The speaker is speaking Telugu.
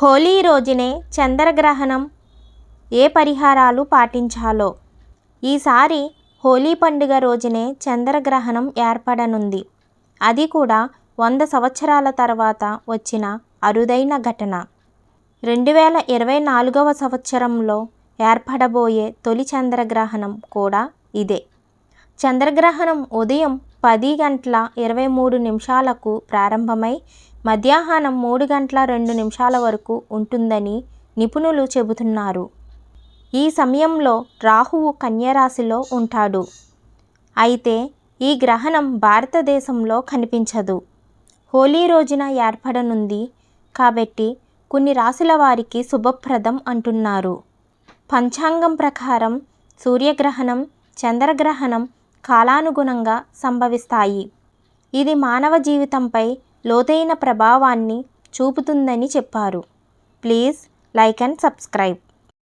హోలీ రోజునే చంద్రగ్రహణం ఏ పరిహారాలు పాటించాలో? ఈసారి హోలీ పండుగ రోజునే చంద్రగ్రహణం ఏర్పడనుంది. అది కూడా వంద సంవత్సరాల తర్వాత వచ్చిన అరుదైన ఘటన. రెండు వేల ఇరవై నాలుగవ సంవత్సరంలో ఏర్పడబోయే తొలి చంద్రగ్రహణం కూడా ఇదే. చంద్రగ్రహణం ఉదయం పది గంటల ఇరవై మూడు నిమిషాలకు ప్రారంభమై మధ్యాహ్నం మూడు గంటల రెండు నిమిషాల వరకు ఉంటుందని నిపుణులు చెబుతున్నారు. ఈ సమయంలో రాహువు కన్యరాశిలో ఉంటాడు. అయితే ఈ గ్రహణం భారతదేశంలో కనిపించదు. హోలీ రోజున ఏర్పడనుంది. కాబట్టి కొన్ని రాశుల వారికి శుభప్రదం అంటున్నారు. పంచాంగం ప్రకారం సూర్యగ్రహణం చంద్రగ్రహణం కాలానుగుణంగా సంభవిస్తాయి. ఇది మానవ జీవితంపై లోతైన ప్రభావాన్ని చూపుతుందని చెప్పారు. Please like and subscribe.